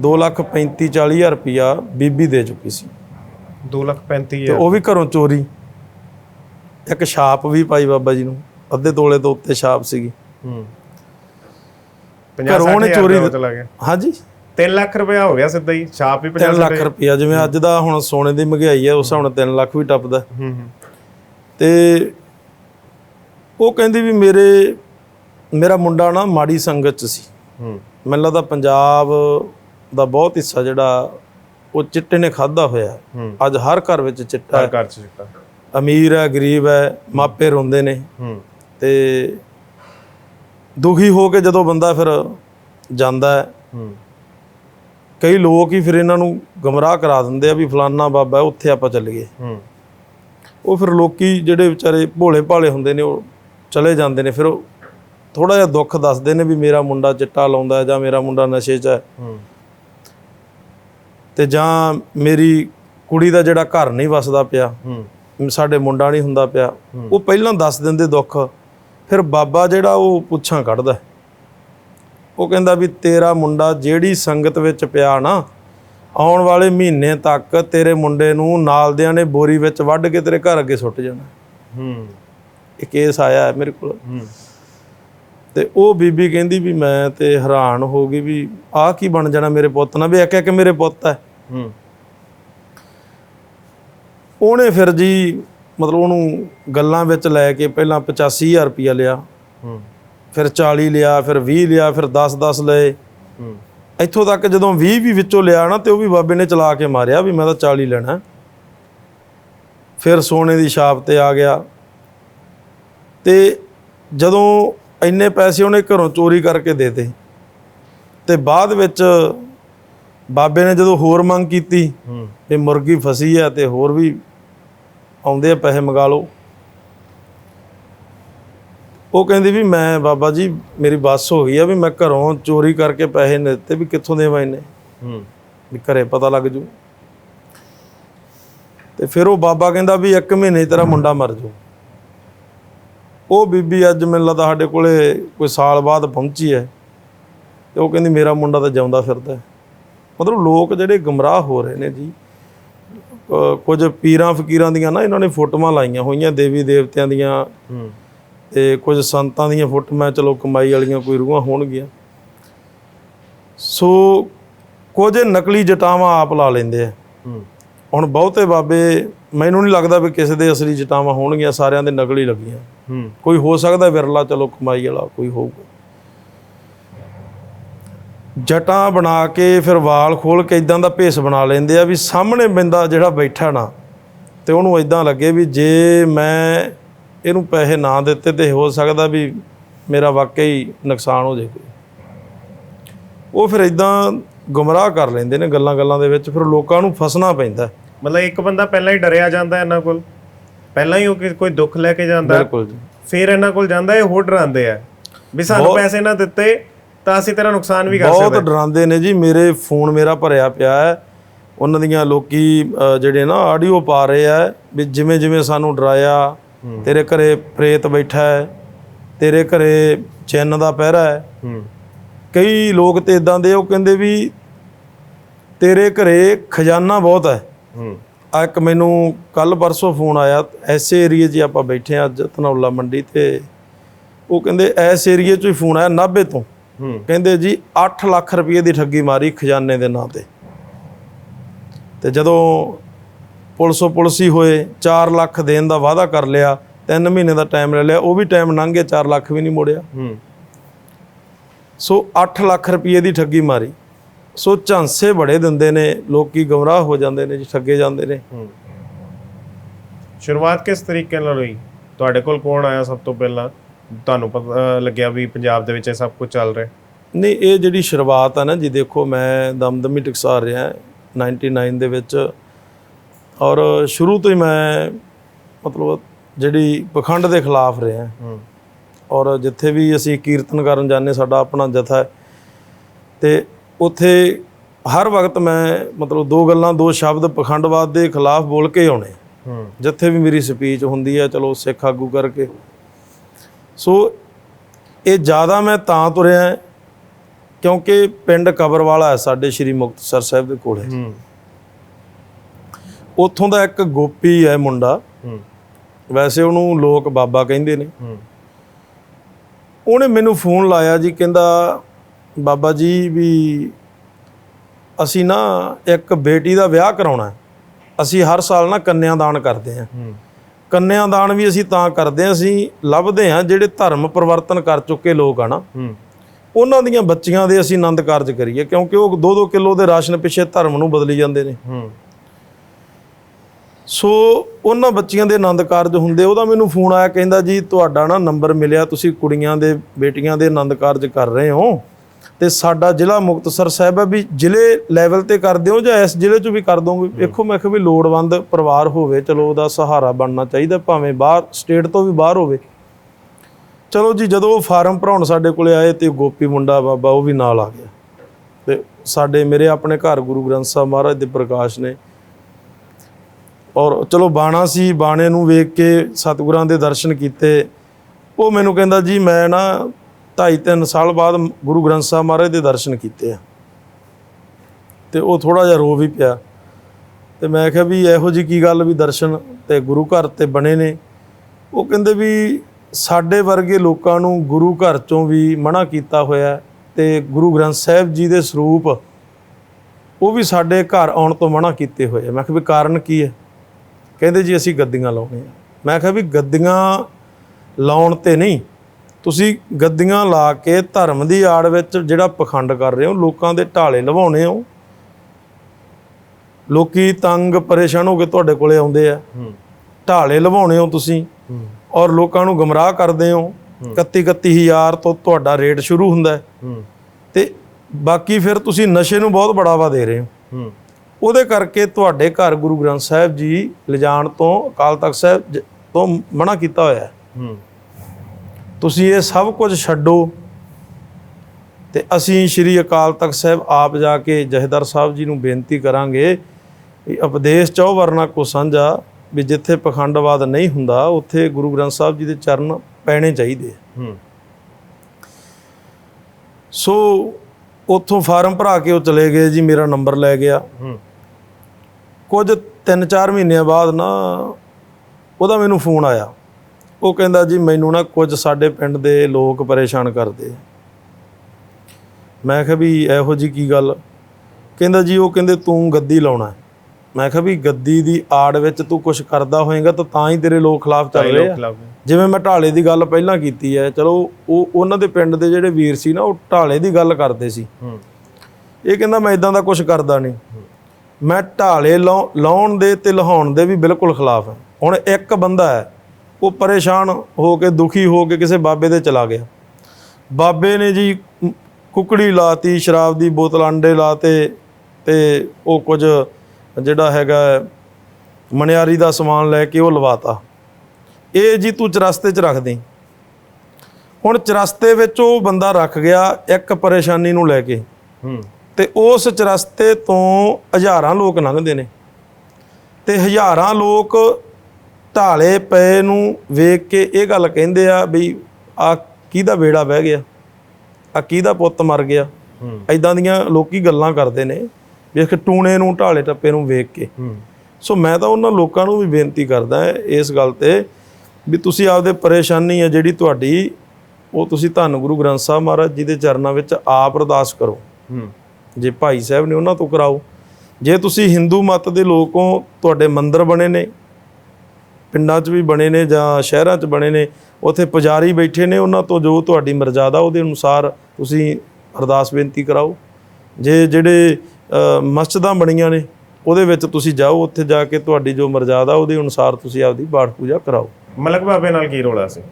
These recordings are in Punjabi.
2 ਲੱਖ 35 40 ਹਜ਼ਾਰ ਰੁਪਇਆ ਬੀਬੀ ਦੇ ਚੁੱਕੀ ਸੀ। 2 ਲੱਖ 35 ਤੇ ਉਹ ਵੀ ਘਰੋਂ ਚੋਰੀ। ਇੱਕ ਛਾਪ ਵੀ ਪਾਈ ਬਾਬਾ ਜੀ ਨੂੰ। ਅੱਧੇ ਤੋਲੇ ਤੋਂ ਉੱਤੇ ਛਾਪ ਸੀਗੀ। ਹੂੰ। ਘਰੋਂ ਉਹਨੇ 50 ਚੋਰੀ ਚੋਰੀ ਚਲਾ ਗਿਆ ਹਾਂਜੀ। 3 ਲੱਖ ਰੁਪਇਆ ਹੋ ਗਿਆ ਸਿੱਧਾ ਹੀ। ਛਾਪ ਵੀ 50 3 ਲੱਖ ਰੁਪਇਆ। ਜਿਵੇਂ ਅੱਜ ਦਾ ਹੁਣ ਸੋਨੇ ਦੀ ਮਹਿੰਗਾਈ ਹੈ ਉਸ ਹਿਸਾਬ ਨਾਲ 3 ਲੱਖ ਵੀ ਟੱਪਦਾ। ਹੂੰ ਹੂੰ। ਤੇ ਉਹ ਕਹਿੰਦੀ ਵੀ ਮੇਰੇ ਮੇਰਾ ਮੁੰਡਾ ਨਾ ਮਾੜੀ ਸੰਗਤ ਚ ਸੀ। ਹੂੰ। ਮੈਨੂੰ ਲੱਗਦਾ ਪੰਜਾਬ ਦਾ ਬਹੁਤ ਹਿੱਸਾ ਜਿਹੜਾ ਉਹ ਚਿੱਟੇ ਨੇ ਖਾਦਾ ਹੋਇਆ। ਅੱਜ ਹਰ ਘਰ ਵਿੱਚ ਚਿੱਟਾ ਹਰ। ਘਰ ਚ ਚਿੱਟਾ। ਅਮੀਰ ਹੈ ਗਰੀਬ ਹੈ ਮਾਪੇ ਰੋਂਦੇ ਨੇ। ਹੂੰ। ਤੇ ਦੁਖੀ ਹੋ ਕੇ ਜਦੋਂ ਬੰਦਾ ਫਿਰ ਜਾਂਦਾ ਹੈ ਕਈ ਲੋਕ ਹੀ ਫਿਰ ਇਹਨਾਂ ਨੂੰ ਗਮਰਾਹ ਕਰਾ ਦਿੰਦੇ ਆ ਵੀ ਫਲਾਨਾ ਬਾਬਾ ਉੱਥੇ ਆਪਾਂ ਚੱਲੀਏ। ਉਹ ਫਿਰ ਲੋਕੀ ਜਿਹੜੇ ਵਿਚਾਰੇ ਭੋਲੇ ਭਾਲੇ ਹੁੰਦੇ ਨੇ ਉਹ ਚਲੇ ਜਾਂਦੇ ਨੇ। ਫਿਰ ਉਹ ਥੋੜਾ ਜਿਹਾ ਦੁੱਖ ਦੱਸਦੇ ਨੇ ਵੀ ਮੇਰਾ ਮੁੰਡਾ ਚਿੱਟਾ ਲਾਉਂਦਾ ਜਾਂ ਮੇਰਾ ਮੁੰਡਾ ਨਸ਼ੇ 'ਚ ਹੂੰ। ਤੇ ਜਾਂ ਮੇਰੀ ਕੁੜੀ ਦਾ ਜਿਹੜਾ ਘਰ ਨਹੀਂ ਵਸਦਾ ਪਿਆ ਹੂੰ। ਸਾਡੇ ਮੁੰਡਾ ਨਹੀਂ ਹੁੰਦਾ ਪਿਆ ਉਹ ਪਹਿਲਾਂ ਦੱਸ ਦਿੰਦੇ ਦੁੱਖ ਫਿਰ ਬਾਬਾ ਜਿਹੜਾ ਉਹ ਪੁੱਛਾਂ ਕੱਢਦਾ। ਉਹ ਕਹਿੰਦਾ ਵੀ ਤੇਰਾ ਮੁੰਡਾ ਜਿਹੜੀ ਸੰਗਤ ਵਿੱਚ ਪਿਆ ਨਾ ਆਉਣ ਵਾਲੇ ਮਹੀਨੇ ਤੱਕ ਤੇਰੇ ਮੁੰਡੇ ਨੂੰ ਨਾਲਦਿਆਂ ਨੇ ਬੋਰੀ ਵਿੱਚ ਵੱਢ ਕੇ ਤੇਰੇ ਘਰ ਅੱਗੇ ਸੁੱਟ ਜਾਣਾ। ਹੂੰ। ਇਹ ਕੇਸ ਆਇਆ ਮੇਰੇ ਕੋਲ। ਹੂੰ। ਤੇ ਉਹ ਬੀਬੀ ਕਹਿੰਦੀ ਵੀ ਮੈਂ ਤੇ ਹੈਰਾਨ ਹੋ ਗਈ ਵੀ ਆਹ ਕੀ ਬਣ ਜਾਣਾ ਮੇਰੇ ਪੁੱਤ ਨਾਲ ਵੀ ਇੱਕ ਇੱਕ ਮੇਰੇ ਪੁੱਤ ਹੈ। ਹੂੰ। ਉਹਨੇ ਫਿਰ ਜੀ ਮਤਲਬ ਉਹਨੂੰ ਗੱਲਾਂ ਵਿੱਚ ਲੈ ਕੇ ਪਹਿਲਾਂ 85000 ਰੁਪਇਆ ਲਿਆ। ਹੂੰ। ਫਿਰ 40 ਲਿਆ ਫਿਰ 20 ਲਿਆ ਫਿਰ 10 10 ਲਏ। ਹੂੰ। ਇੱਥੋਂ ਤੱਕ ਜਦੋਂ 20 ਵੀ ਵਿੱਚੋਂ ਲਿਆ ਨਾ ਤੇ ਉਹ ਵੀ ਬਾਬੇ ਨੇ ਚਲਾ ਕੇ ਮਾਰਿਆ ਵੀ ਮੈਂ ਤਾਂ 40 ਲੈਣਾ। ਫਿਰ ਸੋਨੇ ਦੀ ਛਾਪ ਤੇ ਆ ਗਿਆ। ਤੇ ਜਦੋਂ ਇੰਨੇ ਪੈਸੇ ਉਹਨੇ ਘਰੋਂ ਚੋਰੀ ਕਰਕੇ ਦੇਤੇ ਤੇ। ਬਾਅਦ ਵਿੱਚ ਬਾਬੇ ਨੇ ਜਦੋਂ ਹੋਰ ਮੰਗ ਕੀਤੀ ਵੀ ਮੁਰਗੀ ਫਸੀ ਹੈ ਤੇ ਹੋਰ ਵੀ ਆਉਂਦੇ ਆ ਪੈਸੇ ਮੰਗਾ ਲਓ। ਉਹ ਕਹਿੰਦੀ ਵੀ ਮੈਂ ਬਾਬਾ ਜੀ ਮੇਰੀ ਬੱਸ ਹੋ ਗਈ ਆ ਵੀ ਮੈਂ ਘਰੋਂ ਚੋਰੀ ਕਰਕੇ ਪੈਸੇ ਨਹੀਂ ਦਿੱਤੇ ਵੀ ਕਿੱਥੋਂ ਦੇਵਾਂ ਇਹਨੇ? ਹੂੰ। ਵੀ ਘਰੇ ਪਤਾ ਲੱਗ ਜੂ। ਤੇ ਫਿਰ ਉਹ ਬਾਬਾ ਕਹਿੰਦਾ ਵੀ ਇੱਕ ਮਹੀਨੇ ਤੇਰਾ ਮੁੰਡਾ ਮਰ ਜੂ। ਉਹ ਬੀਬੀ ਅੱਜ ਮੈਨੂੰ ਲੱਗਦਾ ਸਾਡੇ ਕੋਲੇ ਕੋਈ ਸਾਲ ਬਾਅਦ ਪਹੁੰਚੀ ਹੈ ਤੇ ਉਹ ਕਹਿੰਦੀ ਮੇਰਾ ਮੁੰਡਾ ਤਾਂ ਜਿਉਂਦਾ ਫਿਰਦਾ। ਮਤਲਬ ਲੋਕ ਜਿਹੜੇ ਗਮਰਾਹ ਹੋ ਰਹੇ ਨੇ ਜੀ ਕੁਝ ਪੀਰਾਂ ਫਕੀਰਾਂ ਦੀਆਂ ਨਾ ਇਹਨਾਂ ਨੇ ਫੋਟੋਆਂ ਲਾਈਆਂ ਹੋਈਆਂ ਦੇਵੀ ਦੇਵਤਿਆਂ ਦੀਆਂ ਤੇ ਕੁਝ ਸੰਤਾਂ ਦੀਆਂ ਫੋਟੋਆਂ ਚਲੋ ਕਮਾਈ ਵਾਲੀਆਂ ਕੋਈ ਰੂਹਾਂ ਹੋਣਗੀਆਂ। ਸੋ ਕੁਝ ਨਕਲੀ ਜਟਾਵਾਂ ਆਪ ਲਾ ਲੈਂਦੇ ਆ। ਹੂੰ। ਹੁਣ ਬਹੁਤੇ ਬਾਬੇ ਮੈਨੂੰ ਨਹੀਂ ਲੱਗਦਾ ਵੀ ਕਿਸੇ ਦੇ ਅਸਲੀ ਜਟਾਵਾਂ ਹੋਣਗੀਆਂ ਸਾਰਿਆਂ ਦੇ ਨਕਲੀ ਲੱਗੀਆਂ। ਹੂੰ। ਕੋਈ ਹੋ ਸਕਦਾ ਵਿਰਲਾ ਚਲੋ ਕਮਾਈ ਵਾਲਾ ਕੋਈ ਹੋਊਗਾ। ਜਟਾਂ ਬਣਾ ਕੇ ਫਿਰ ਵਾਲ ਖੋਲ ਕੇ ਇਦਾਂ ਦਾ ਭੇਸ ਬਣਾ ਲੈਂਦੇ ਆ ਵੀ ਸਾਹਮਣੇ ਬੰਦਾ ਜਿਹੜਾ ਬੈਠਾ ਨਾ ਤੇ ਉਹਨੂੰ ਇਦਾਂ ਲੱਗੇ ਵੀ ਜੇ ਮੈਂ ਇਹਨੂੰ ਪੈਸੇ ਨਾ ਦਿੱਤੇ ਤੇ ਹੋ ਸਕਦਾ ਵੀ ਮੇਰਾ ਵਾਕਈ ਨੁਕਸਾਨ ਹੋ ਜਾਏ ਕੋਈ। ਉਹ ਫਿਰ ਇਦਾਂ ਗੁੰਮਰਾਹ ਕਰ ਲੈਂਦੇ ਨੇ ਗੱਲਾਂ ਗੱਲਾਂ ਦੇ ਵਿੱਚ ਫਿਰ ਲੋਕਾਂ ਨੂੰ ਫਸਣਾ ਪੈਂਦਾ ਮਤਲਬ ਇੱਕ ਬੰਦਾ ਪਹਿਲਾਂ ਹੀ ਡਰਿਆ ਜਾਂਦਾ ਇਹਨਾਂ ਕੋਲ। ਪਹਿਲਾਂ ਹੀ ਉਹ ਕੋਈ ਦੁੱਖ ਲੈ ਕੇ ਜਾਂਦਾ। ਬਿਲਕੁਲ ਜੀ। ਫਿਰ ਇਹਨਾਂ ਕੋਲ ਜਾਂਦਾ ਇਹ ਹੋਰ ਡਰਾਉਂਦੇ ਆ। ਵੀ ਸਾਨੂੰ ਪੈਸੇ ਨਾ ਦਿੱਤੇ ਤਾਂ ਅਸੀਂ ਤੇਰਾ ਨੁਕਸਾਨ ਵੀ ਕਰ ਬਹੁਤ ਸਕਦੇ। ਡਰਾਉਂਦੇ ਨੇ ਜੀ। ਮੇਰੇ ਫੋਨ ਮੇਰਾ ਭਰਿਆ ਪਿਆ ਹੈ। ਉਹਨਾਂ ਦੀਆਂ ਲੋਕੀ ਜਿਹੜੇ ਨਾ ਆਡੀਓ ਪਾ ਰਹੇ ਆ ਵੀ ਜਿਵੇਂ ਜਿਵੇਂ ਸਾਨੂੰ ਡਰਾਇਆ ਤੇਰੇ ਘਰੇ ਪ੍ਰੇਤ ਬੈਠਾ ਹੈ ਤੇਰੇ ਘਰੇ ਚੈਨ ਦਾ ਪਹਿਰਾ ਹੈ। ਹੂੰ। ਕਈ ਲੋਕ ਤੇ ਇਦਾਂ ਦੇ ਉਹ ਕਹਿੰਦੇ ਵੀ ਤੇਰੇ ਘਰੇ ਖਜ਼ਾਨਾ ਬਹੁਤ ਹੈ। ਹੂੰ। ਆ ਇੱਕ ਮੈਨੂੰ ਕੱਲ ਪਰਸੋਂ ਫੋਨ ਆਇਆ ਐਸੇ ਏਰੀਏ 'ਚ ਆਪਾਂ ਬੈਠੇ ਆ ਅੱਜ ਧਨੌਲਾ ਮੰਡੀ ਤੇ। ਉਹ ਕਹਿੰਦੇ ਐਸ ਏਰੀਏ 'ਚੋਂ ਹੀ ਫੋਨ ਆਇਆ ਨਾਭੇ ਤੋਂ। ਕਹਿੰਦੇ ਜੀ 8 ਲੱਖ ਰੁਪਏ ਦੀ ਠੱਗੀ ਮਾਰੀ ਖਜ਼ਾਨੇ ਦੇ ਨਾਂ ਤੇ। ਤੇ ਜਦੋਂ ਪੁਲਿਸੋਂ ਪੁਲਿਸੀ ਹੋਏ 4 ਲੱਖ ਦੇਣ ਦਾ ਵਾਅਦਾ ਕਰ ਲਿਆ 3 ਮਹੀਨੇ ਦਾ ਟਾਈਮ ਲੈ ਲਿਆ ਉਹ ਵੀ ਟਾਈਮ ਲੰਘ ਗਿਆ 4 ਲੱਖ ਵੀ ਨਹੀਂ ਮੋੜਿਆ। ਹੂੰ। ਸੋ 8 ਲੱਖ ਰੁਪਏ ਦੀ ਠੱਗੀ ਮਾਰੀ। ਸੋ ਝਾਂਸੇ ਬੜੇ ਦਿੰਦੇ ਨੇ ਲੋਕੀ ਗਮਰਾਹ ਹੋ ਜਾਂਦੇ ਨੇ ਜੀ ਠੱਗੇ ਜਾਂਦੇ ਨੇ। ਸ਼ੁਰੂਆਤ ਕਿਸ ਤਰੀਕੇ ਨਾਲ ਹੋਈ? ਤੁਹਾਡੇ ਕੋਲ ਕੌਣ ਆਇਆ ਸਭ ਤੋਂ ਪਹਿਲਾਂ? ਤੁਹਾਨੂੰ ਪਤਾ ਲੱਗਿਆ ਵੀ ਪੰਜਾਬ ਦੇ ਵਿੱਚ ਇਹ ਸਭ ਕੁਝ ਚੱਲ ਰਿਹਾ। ਨਹੀਂ ਇਹ ਜਿਹੜੀ ਸ਼ੁਰੂਆਤ ਆ ਨਾ ਜੀ ਦੇਖੋ ਮੈਂ ਦਮਦਮੀ ਟਕਸਾਰ ਰਿਹਾ 99 ਦੇ ਵਿੱਚ। ਔਰ ਸ਼ੁਰੂ ਤੋਂ ਹੀ ਮੈਂ ਮਤਲਬ ਜਿਹੜੀ ਪਖੰਡ ਦੇ ਖਿਲਾਫ ਰਿਹਾ। ਔਰ ਜਿੱਥੇ ਵੀ ਅਸੀਂ ਕੀਰਤਨ ਕਰਨ ਜਾਂਦੇ ਸਾਡਾ ਆਪਣਾ ਜਥਾ ਹੈ। ਤੇ ਉੱਥੇ ਹਰ ਵਕਤ ਮੈਂ ਮਤਲਬ ਦੋ ਗੱਲਾਂ ਦੋ ਸ਼ਬਦ ਪਖੰਡਵਾਦ ਦੇ ਖਿਲਾਫ ਬੋਲ ਕੇ ਆਉਣੇ ਜਿੱਥੇ ਵੀ ਮੇਰੀ ਸਪੀਚ ਹੁੰਦੀ ਹੈ ਚਲੋ ਸਿੱਖ ਆਗੂ ਕਰਕੇ। ਸੋ ਇਹ ਜ਼ਿਆਦਾ ਮੈਂ ਤਾਂ ਤੁਰਿਆ ਕਿਉਂਕਿ ਪਿੰਡ ਕਬਰਵਾਲਾ ਹੈ ਸਾਡੇ ਸ਼੍ਰੀ ਮੁਕਤਸਰ ਸਾਹਿਬ ਦੇ ਕੋਲੇ ਉੱਥੋਂ ਦਾ ਇੱਕ ਗੋਪੀ ਹੈ ਮੁੰਡਾ। ਵੈਸੇ ਉਹਨੂੰ ਲੋਕ ਬਾਬਾ ਕਹਿੰਦੇ ਨੇ। ਉਹਨੇ ਮੈਨੂੰ ਫੋਨ ਲਾਇਆ ਜੀ ਕਹਿੰਦਾ ਬਾਬਾ ਜੀ ਵੀ ਅਸੀਂ ਨਾ ਇੱਕ ਬੇਟੀ ਦਾ ਵਿਆਹ ਕਰਾਉਣਾ। ਅਸੀਂ ਹਰ ਸਾਲ ਨਾ ਕੰਨਿਆਦਾਨ ਕਰਦੇ ਹਾਂ। ਹੂੰ। ਕੰਨਿਆਦਾਨ ਵੀ ਅਸੀਂ ਤਾਂ ਕਰਦੇ ਹਾਂ ਅਸੀਂ ਲੱਭਦੇ ਹਾਂ ਜਿਹੜੇ ਧਰਮ ਪਰਿਵਰਤਨ ਕਰ ਚੁੱਕੇ ਲੋਕ ਆ ਨਾ। ਉਹਨਾਂ ਦੀਆਂ ਬੱਚੀਆਂ ਦੇ ਅਸੀਂ ਆਨੰਦ ਕਾਰਜ ਕਰੀਏ ਕਿਉਂਕਿ ਉਹ 2-2 ਕਿਲੋ ਦੇ ਰਾਸ਼ਨ ਪਿੱਛੇ ਧਰਮ ਨੂੰ ਬਦਲੀ ਜਾਂਦੇ ਨੇ। ਸੋ ਉਹਨਾਂ ਬੱਚੀਆਂ ਦੇ ਆਨੰਦ ਕਾਰਜ ਹੁੰਦੇ ਉਹਦਾ ਮੈਨੂੰ ਫੋਨ ਆਇਆ ਕਹਿੰਦਾ ਜੀ ਤੁਹਾਡਾ ਨਾ ਨੰਬਰ ਮਿਲਿਆ ਤੁਸੀਂ ਕੁੜੀਆਂ ਦੇ ਬੇਟੀਆਂ ਦੇ ਆਨੰਦ ਕਾਰਜ ਕਰ ਰਹੇ ਹੋ। ਤੇ ਸਾਡਾ ਜ਼ਿਲ੍ਹਾ ਮੁਕਤਸਰ ਸਾਹਿਬ ਹੈ ਵੀ ਜ਼ਿਲ੍ਹੇ ਲੈਵਲ ਤੇ ਕਰਦੇ ਹੋ ਜਾਂ ਇਸ ਜ਼ਿਲ੍ਹੇ 'ਚ ਵੀ ਕਰ ਦੋਗੇ? ਵੇਖੋ ਮੈਂ ਕਿਹਾ ਵੀ ਲੋੜਵੰਦ ਪਰਿਵਾਰ ਹੋਵੇ ਚਲੋ ਉਹਦਾ ਸਹਾਰਾ ਬਣਨਾ ਚਾਹੀਦਾ ਭਾਵੇਂ ਬਾਹਰ ਸਟੇਟ ਤੋਂ ਵੀ ਬਾਹਰ ਹੋਵੇ। ਚਲੋ ਜੀ ਜਦੋਂ ਉਹ ਫਾਰਮ ਭਰਾਉਣ ਸਾਡੇ ਕੋਲੇ ਆਏ ਤੇ ਗੋਪੀ ਮੁੰਡਾ ਬਾਬਾ ਉਹ ਵੀ ਨਾਲ ਆ ਗਿਆ। ਤੇ ਸਾਡੇ ਮੇਰੇ ਆਪਣੇ ਘਰ ਗੁਰੂ ਗ੍ਰੰਥ ਸਾਹਿਬ ਮਹਾਰਾਜ ਦੇ ਪ੍ਰਕਾਸ਼ ਨੇ ਔਰ ਚਲੋ ਬਾਣਾ ਸੀ, ਬਾਣੇ ਨੂੰ ਵੇਖ ਕੇ ਸਤਿਗੁਰਾਂ ਦੇ ਦਰਸ਼ਨ ਕੀਤੇ। ਉਹ ਮੈਨੂੰ ਕਹਿੰਦਾ, ਜੀ, ਮੈਂ ਨਾ ਢਾਈ ਤਿੰਨ ਸਾਲ ਬਾਅਦ ਗੁਰੂ ਗ੍ਰੰਥ ਸਾਹਿਬ ਮਹਾਰਾਜ ਦੇ ਦਰਸ਼ਨ ਕੀਤੇ ਆ। ਤੇ ਉਹ ਥੋੜਾ ਜਿਹਾ ਰੋ ਵੀ ਪਿਆ। ਤੇ ਮੈਂ ਕਿਹਾ ਵੀ ਇਹੋ ਜੀ ਕੀ ਗੱਲ ਵੀ ਦਰਸ਼ਨ ਤੇ ਗੁਰੂ ਘਰ ਤੇ ਬਣੇ ਨੇ? ਉਹ ਕਹਿੰਦੇ ਵੀ ਸਾਡੇ ਵਰਗੇ ਲੋਕਾਂ ਨੂੰ ਗੁਰੂ ਘਰ ਚੋਂ ਵੀ ਮਨਾ ਕੀਤਾ ਹੋਇਆ ਹੈ ਤੇ ਗੁਰੂ ਗ੍ਰੰਥ ਸਾਹਿਬ ਜੀ ਦੇ ਸਰੂਪ ਉਹ ਵੀ ਸਾਡੇ ਘਰ ਆਉਣ ਤੋਂ ਮਨਾ ਕੀਤੇ ਹੋਏ ਆ। ਮੈਂ ਕਿਹਾ ਵੀ ਕਾਰਨ ਕੀ ਹੈ? ਕਹਿੰਦੇ ਜੀ ਅਸੀਂ ਗੱਦੀਆਂ ਲਾਉਣੇ ਆ ਮੈਂ ਕਿਹਾ ਵੀ ਗੱਦੀਆਂ ਲਾਉਣ ਤੇ ਨਹੀਂ ਤੁਸੀਂ ਗੱਦੀਆਂ ਲਾ ਕੇ ਧਰਮ ਦੀ ਆੜ ਵਿੱਚ ਜਿਹੜਾ ਪਖੰਡ ਕਰ ਰਹੇ ਹੋ ਲੋਕਾਂ ਦੇ ਢਾਲੇ ਲਵਾਉਣੇ ਹੋ। ਲੋਕੀ ਤੰਗ ਪਰੇਸ਼ਾਨ ਹੋ ਕੇ ਤੁਹਾਡੇ ਕੋਲੇ ਆਉਂਦੇ ਆ। ਢਾਲੇ ਲਵਾਉਣੇ ਹੋ ਤੁਸੀਂ ਔਰ ਲੋਕਾਂ ਨੂੰ ਗਮਰਾਹ ਕਰਦੇ ਹੋ। 31 31000 ਤੋਂ ਤੁਹਾਡਾ ਰੇਟ ਸ਼ੁਰੂ ਹੁੰਦਾ ਹੈ। ਤੇ ਬਾਕੀ ਫਿਰ ਤੁਸੀਂ ਨਸ਼ੇ ਨੂੰ ਬਹੁਤ ਬੜਾਵਾ ਦੇ ਰਹੇ ਹੂੰ। ਉਹਦੇ ਕਰਕੇ ਤੁਹਾਡੇ ਘਰ ਗੁਰੂ ਗ੍ਰੰਥ ਸਾਹਿਬ ਜੀ ਲਿਜਾਣ ਤੋਂ ਅਕਾਲ ਤਖਤ ਸਾਹਿਬ ਤੋਂ ਮਨਾ ਕੀਤਾ ਹੋਇਆ ਹੈ। ਹੂੰ। ਤੁਸੀਂ ਇਹ ਸਭ ਕੁਝ ਛੱਡੋ ਤੇ ਅਸੀਂ ਸ੍ਰੀ ਅਕਾਲ ਤਖਤ ਸਾਹਿਬ ਆਪ ਜਾ ਕੇ ਜਹੇਦਾਰ ਸਾਹਿਬ ਜੀ ਨੂੰ ਬੇਨਤੀ ਕਰਾਂਗੇ ਉਪਦੇਸ਼ ਚੌ ਵਰਨਾ ਕੋ ਸਾਂਝਾ ਵੀ ਜਿੱਥੇ ਪਖੰਡਵਾਦ ਨਹੀਂ ਹੁੰਦਾ ਉੱਥੇ ਗੁਰੂ ਗ੍ਰੰਥ ਸਾਹਿਬ ਜੀ ਦੇ ਚਰਨ ਪੈਣੇ ਚਾਹੀਦੇ। ਹੂੰ। ਸੋ ਉੱਥੋਂ ਫਾਰਮ ਭਰਾ ਕੇ ਉਹ ਚਲੇ ਗਏ ਜੀ ਮੇਰਾ ਨੰਬਰ ਲੈ ਗਿਆ। ਹੂੰ। ਕੁਝ 3-4 ਮਹੀਨਿਆਂ ਬਾਅਦ ਨਾ ਉਹਦਾ ਮੈਨੂੰ ਫੋਨ ਆਇਆ। ਉਹ ਕਹਿੰਦਾ ਜੀ ਮੈਨੂੰ ਨਾ ਕੁਝ ਸਾਡੇ ਪਿੰਡ ਦੇ ਲੋਕ ਪਰੇਸ਼ਾਨ ਕਰਦੇ। ਮੈਂ ਕਿਹਾ ਵੀ ਇਹੋ ਜੀ ਕੀ ਗੱਲ? ਕਹਿੰਦਾ ਜੀ ਉਹ ਕਹਿੰਦੇ ਤੂੰ ਗੱਦੀ ਲਾਉਣਾ। ਮੈਂ ਕਿਹਾ ਵੀ ਗੱਦੀ ਦੀ ਆੜ ਵਿੱਚ ਤੂੰ ਕੁਝ ਕਰਦਾ ਹੋਏਗਾ ਤਾਂ ਤਾਂ ਹੀ ਤੇਰੇ ਲੋਕ ਖਿਲਾਫ ਚੱਲ ਰਹੇ ਆ। ਜਿਵੇਂ ਮੈਂ ਢਾਲੇ ਦੀ ਗੱਲ ਪਹਿਲਾਂ ਕੀਤੀ ਹੈ ਚਲੋ ਉਹ ਉਹਨਾਂ ਦੇ ਪਿੰਡ ਦੇ ਜਿਹੜੇ ਵੀਰ ਸੀ ਨਾ ਉਹ ਢਾਲੇ ਦੀ ਗੱਲ ਕਰਦੇ ਸੀ। ਹੂੰ। ਇਹ ਕਹਿੰਦਾ ਮੈਂ ਇਦਾਂ ਦਾ ਕੁਝ ਕਰਦਾ ਨਹੀਂ। ਮੈਂ ਢਾਲੇ ਲਾਉ- ਲਾਉਣ ਦੇ ਤੇ ਲਹਾਉਣ ਦੇ ਵੀ ਬਿਲਕੁਲ ਖਿਲਾਫ ਹਾਂ। ਹੁਣ ਇੱਕ ਬੰਦਾ ਹੈ ਉਹ ਪਰੇਸ਼ਾਨ ਹੋ ਕੇ ਦੁਖੀ ਹੋ ਕੇ ਕਿਸੇ ਬਾਬੇ ਦੇ ਚਲਾ ਗਿਆ। ਬਾਬੇ ਨੇ ਜੀ ਮ, ਕੁਕੜੀ ਲਾਤੀ ਸ਼ਰਾਬ ਦੀ ਬੋਤਲ ਅੰਡੇ ਲਾਤੇ ਤੇ ਉਹ ਕੁਝ ਜਿਹੜਾ ਹੈਗਾ ਹੈ, ਮਨਿਆਰੀ ਦਾ ਸਮਾਨ ਲੈ ਕੇ ਉਹ ਲਵਾਤਾ। ਇਹ ਜੀ ਤੂੰ ਚਰਸਤੇ 'ਚ ਰੱਖ ਦੇ ਹੁਣ ਚਰਸਤੇ ਵਿੱਚ ਉਹ ਬੰਦਾ ਰੱਖ ਗਿਆ ਇੱਕ ਪਰੇਸ਼ਾਨੀ ਨੂੰ ਲੈ ਕੇ। ਹੂੰ। ਤੇ ਉਸ ਚਰਸਤੇ ਤੋਂ ਹਜ਼ਾਰਾਂ ਲੋਕ ਲੰਘਦੇ ਨੇ। ਤੇ ਹਜ਼ਾਰਾਂ ਲੋਕ ਢਾਲੇ ਪਏ ਨੂੰ ਵੇਖ ਕੇ ਇਹ ਗੱਲ ਕਹਿੰਦੇ ਆ ਵੀ ਆ ਕਿਹਦਾ ਬੇੜਾ ਬਹਿ ਗਿਆ ਆ ਕਿਹਦਾ ਪੁੱਤ ਮਰ ਗਿਆ। ਐਦਾਂ ਦੀਆਂ ਲੋਕੀ ਗੱਲਾਂ ਕਰਦੇ ਨੇ ਵੇਖ ਟੂਣੇ ਨੂੰ ਢਾਲੇ ਟੱਪੇ ਨੂੰ ਵੇਖ ਕੇ। ਸੋ ਮੈਂ ਤਾਂ ਉਹਨਾਂ ਲੋਕਾਂ ਨੂੰ ਵੀ ਬੇਨਤੀ ਕਰਦਾ ਇਸ ਗੱਲ ਤੇ ਵੀ ਤੁਸੀਂ ਆਪਦੇ ਪਰੇਸ਼ਾਨੀ ਹੈ ਜਿਹੜੀ ਤੁਹਾਡੀ ਉਹ ਤੁਸੀਂ ਧੰਨ ਗੁਰੂ ਗ੍ਰੰਥ ਸਾਹਿਬ ਮਹਾਰਾਜ ਜੀ ਦੇ ਚਰਨਾਂ ਵਿੱਚ ਆਪ ਅਰਦਾਸ ਕਰੋ। ਹੂੰ। ਜੇ ਭਾਈ ਸਾਹਿਬ ਨੇ ਉਹਨਾਂ ਤੋਂ ਕਰਾਓ। ਜੇ ਤੁਸੀਂ ਹਿੰਦੂ ਮਤ ਦੇ ਲੋਕ ਹੋ ਤੁਹਾਡੇ ਮੰਦਿਰ ਬਣੇ ਨੇ ਪਿੰਡਾਂ 'ਚ ਵੀ ਬਣੇ ਨੇ ਜਾਂ ਸ਼ਹਿਰਾਂ 'ਚ ਬਣੇ ਨੇ ਉੱਥੇ ਪੁਜਾਰੀ ਬੈਠੇ ਨੇ ਉਹਨਾਂ ਤੋਂ ਜੋ ਤੁਹਾਡੀ ਮਰਜ਼ਾਦਾ ਉਹਦੇ ਅਨੁਸਾਰ ਤੁਸੀਂ ਅਰਦਾਸ ਬੇਨਤੀ ਕਰਾਓ। ਜੇ ਜਿਹੜੇ ਮਸਜਿਦਾਂ ਬਣੀਆਂ ਨੇ ਉਹਦੇ ਵਿੱਚ ਤੁਸੀਂ ਜਾਓ ਉੱਥੇ ਜਾ ਕੇ ਤੁਹਾਡੀ ਜੋ ਮਰਜ਼ਾਦਾ ਉਹਦੇ ਅਨੁਸਾਰ ਤੁਸੀਂ ਆਪਦੀ ਬਾੜ ਪੂਜਾ ਕਰਾਓ। ਮਲਕ ਬਾਬੇ ਨਾਲ ਕੀ ਰੋਲਾ ਸੀ?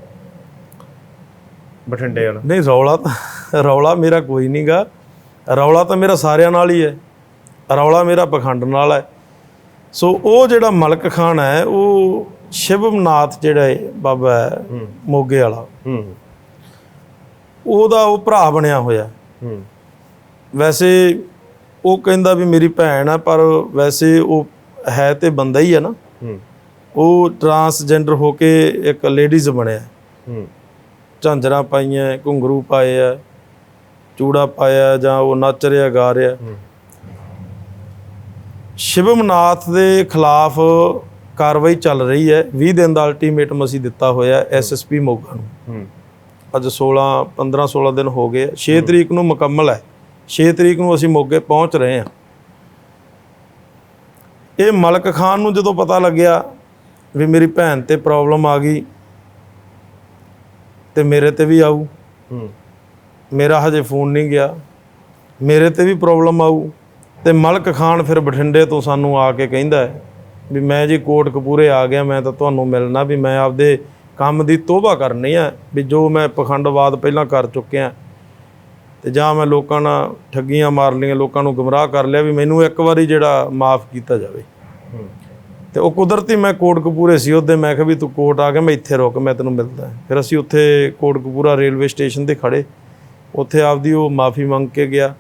ਬਠਿੰਡੇ ਵਾਲਾ। ਨਹੀਂ ਰੌਲਾ ਤਾਂ ਰੌਲਾ ਮੇਰਾ ਕੋਈ ਨਹੀਂਗਾ ਰੌਲਾ ਤਾਂ ਮੇਰਾ ਸਾਰਿਆਂ ਨਾਲ ਹੀ ਹੈ। ਰੌਲਾ ਮੇਰਾ ਪਖੰਡ ਨਾਲ ਹੈ। ਸੋ ਉਹ ਜਿਹੜਾ ਮਲਕ ਖਾਨ ਹੈ ਉਹ ਸ਼ਿਵਮਨਾਥ ਜਿਹੜਾ ਹੈ ਬਾਬਾ ਹੈ ਮੋਗੇ ਵਾਲਾ। ਹੂੰ। ਉਹਦਾ ਉਹ ਭਰਾ ਬਣਿਆ ਹੋਇਆ ਹੂੰ। ਵੈਸੇ ਉਹ ਕਹਿੰਦਾ ਵੀ ਮੇਰੀ ਭੈਣ ਆ ਪਰ ਵੈਸੇ ਉਹ ਹੈ ਤੇ ਬੰਦਾ ਹੀ ਹੈ ਨਾ। ਹੂੰ। ਉਹ ਟਰਾਂਸਜੈਂਡਰ ਹੋ ਕੇ ਇੱਕ ਲੇਡੀਜ਼ ਬਣਿਆ। ਹੂੰ। ਝਾਂਜਰਾਂ ਪਾਈਆਂ ਘੁੰਗਰੂ ਪਾਏ ਆ ਚੂੜਾ ਪਾਇਆ ਜਾਂ ਉਹ ਨੱਚ ਰਿਹਾ ਗਾ ਰਿਹਾ। ਸ਼ਿਵਮਨਾਥ ਦੇ ਖਿਲਾਫ ਕਾਰਵਾਈ ਚੱਲ ਰਹੀ ਹੈ। 20 ਦਿਨ ਦਾ ਅਲਟੀਮੇਟਮ ਅਸੀਂ ਦਿੱਤਾ ਹੋਇਆ ਐਸਐਸਪੀ ਮੋਗਾ ਨੂੰ। ਅੱਜ 16 15 16 ਦਿਨ ਹੋ ਗਏ। 6 ਤਰੀਕ ਨੂੰ ਮੁਕੰਮਲ ਹੈ। 6 ਤਰੀਕ ਨੂੰ ਅਸੀਂ ਮੋਗੇ ਪਹੁੰਚ ਰਹੇ ਹਾਂ। ਇਹ ਮਲਕ ਖਾਨ ਨੂੰ ਜਦੋਂ ਪਤਾ ਲੱਗਿਆ ਵੀ ਮੇਰੀ ਭੈਣ ਤੇ ਪ੍ਰੋਬਲਮ ਆ ਗਈ ਤੇ ਮੇਰੇ ਤੇ ਵੀ ਆਊ। ਹੂੰ। ਮੇਰਾ ਹਜੇ ਫੋਨ ਨਹੀਂ ਗਿਆ। ਮੇਰੇ ਤੇ ਵੀ ਪ੍ਰੋਬਲਮ ਆਊ ਤੇ ਮਲਕ ਖਾਨ ਫਿਰ ਬਠਿੰਡੇ ਤੋਂ ਸਾਨੂੰ ਆ ਕੇ ਕਹਿੰਦਾ ਹੈ ਵੀ ਮੈਂ ਜੀ ਕੋਟ ਕਪੂਰੇ ਆ ਗਿਆ ਮੈਂ ਤਾਂ ਤੁਹਾਨੂੰ ਮਿਲਣਾ ਵੀ ਮੈਂ ਆਪਦੇ ਕੰਮ ਦੀ ਤੋਬਾ ਕਰਨੀ ਆ ਵੀ ਜੋ ਮੈਂ ਪਖੰਡਵਾਦ ਪਹਿਲਾਂ ਕਰ ਚੁੱਕਿਆ ਤੇ ਜਾਂ ਮੈਂ ਲੋਕਾਂ ਨਾਲ ਠੱਗੀਆਂ ਮਾਰ ਲਈਆਂ ਲੋਕਾਂ ਨੂੰ ਗੁੰਮਰਾਹ ਕਰ ਲਿਆ ਵੀ ਮੈਨੂੰ ਇੱਕ ਵਾਰੀ ਜਿਹੜਾ ਮਾਫ ਕੀਤਾ ਜਾਵੇ। ਤੇ ਉਹ ਕੁਦਰਤੀ ਮੈਂ ਕੋਟ ਕਪੂਰੇ ਸੀ ਉਹਦੇ ਮੈਂ ਕਿਹਾ ਵੀ ਤੂੰ ਕੋਟ ਆ ਗਿਆ ਮੈਂ ਇੱਥੇ ਰੁਕ ਮੈਂ ਤੈਨੂੰ ਮਿਲਦਾ। ਫਿਰ ਅਸੀਂ ਉੱਥੇ ਕੋਟ ਕਪੂਰਾ ਰੇਲਵੇ ਸਟੇਸ਼ਨ ਤੇ ਖੜੇ ਉੱਥੇ ਆਪਦੀ ਉਹ ਮਾਫੀ ਮੰਗ ਕੇ ਗਿਆ।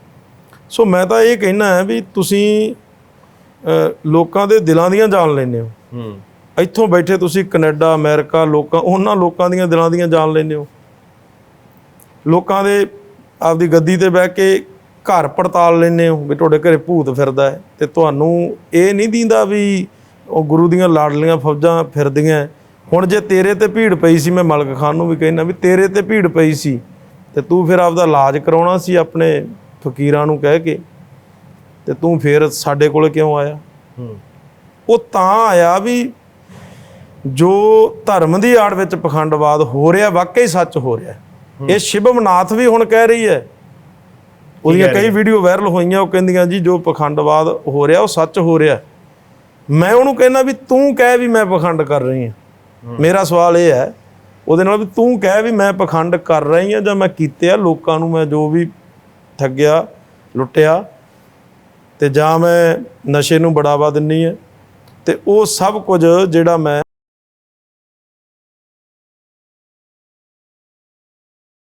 ਸੋ ਮੈਂ ਤਾਂ ਇਹ ਕਹਿਣਾ ਹੈ ਵੀ ਤੁਸੀਂ ਲੋਕਾਂ ਦੇ ਦਿਲਾਂ ਦੀਆਂ ਜਾਣ ਲੈਂਦੇ ਹੋ। ਹੂੰ। ਇੱਥੋਂ ਬੈਠੇ ਤੁਸੀਂ ਕੈਨੇਡਾ ਅਮਰੀਕਾ ਲੋਕਾਂ ਉਹਨਾਂ ਲੋਕਾਂ ਦੀਆਂ ਦਿਲਾਂ ਦੀਆਂ ਜਾਣ ਲੈਂਦੇ ਹੋ। ਲੋਕਾਂ ਦੇ ਆਪਦੀ ਗੱਦੀ ਤੇ ਬਹਿ ਕੇ ਘਰ ਪੜਤਾਲ ਲੈਂਦੇ ਹੋ ਵੀ ਤੁਹਾਡੇ ਘਰੇ ਭੂਤ ਫਿਰਦਾ ਹੈ ਤੇ ਤੁਹਾਨੂੰ ਇਹ ਨਹੀਂ ਦਿੰਦਾ ਵੀ ਉਹ ਗੁਰੂ ਦੀਆਂ ਲਾਡਲੀਆਂ ਫੌਜਾਂ ਫਿਰਦੀਆਂ। ਹੁਣ ਜੇ ਤੇਰੇ ਤੇ ਭੀੜ ਪਈ ਸੀ ਮੈਂ ਮਲਕ ਖਾਨ ਨੂੰ ਵੀ ਕਹਿਣਾ ਵੀ ਤੇਰੇ ਤੇ ਭੀੜ ਪਈ ਸੀ ਤੇ ਤੂੰ ਫਿਰ ਆਪਦਾ ਇਲਾਜ ਕਰਾਉਣਾ ਸੀ ਆਪਣੇ ਫਕੀਰਾਂ ਨੂੰ ਕਹਿ ਕੇ ਤੇ ਤੂੰ ਫਿਰ ਸਾਡੇ ਕੋਲ ਕਿਉਂ ਆਇਆ? ਉਹ ਤਾਂ ਆਇਆ ਵੀ ਜੋ ਧਰਮ ਦੀ ਆੜ ਵਿੱਚ ਪਖੰਡਵਾਦ ਹੋ ਰਿਹਾ ਵਾਕਈ ਸੱਚ ਹੋ ਰਿਹਾ। ਇਹ ਸ਼ਿਵਮਨਾਥ ਵੀ ਹੁਣ ਕਹਿ ਰਹੀ ਹੈ। ਉਹਦੀਆਂ ਕਈ ਵੀਡੀਓ ਵਾਇਰਲ ਹੋਈਆਂ ਉਹ ਕਹਿੰਦੀਆਂ ਜੀ ਜੋ ਪਖੰਡਵਾਦ ਹੋ ਰਿਹਾ ਉਹ ਸੱਚ ਹੋ ਰਿਹਾ। ਮੈਂ ਉਹਨੂੰ ਕਹਿੰਦਾ ਵੀ ਤੂੰ ਕਹਿ ਵੀ ਮੈਂ ਪਖੰਡ ਕਰ ਰਹੀ ਹਾਂ। ਮੇਰਾ ਸਵਾਲ ਇਹ ਹੈ ਉਹਦੇ ਨਾਲ ਵੀ ਤੂੰ ਕਹਿ ਵੀ ਮੈਂ ਪਖੰਡ ਕਰ ਰਹੀ ਹਾਂ ਜਾਂ ਮੈਂ ਕੀਤੇ ਆ, ਲੋਕਾਂ ਨੂੰ ਮੈਂ ਜੋ ਵੀ ਠੱਗਿਆ, ਲੁੱਟਿਆ ਤੇ ਜਾਂ ਮੈਂ ਨਸ਼ੇ ਨੂੰ ਬੜਾਵਾ ਦਿੰਨੀ ਹੈ ਤੇ ਉਹ ਸਭ ਕੁਝ ਜਿਹੜਾ ਮੈਂ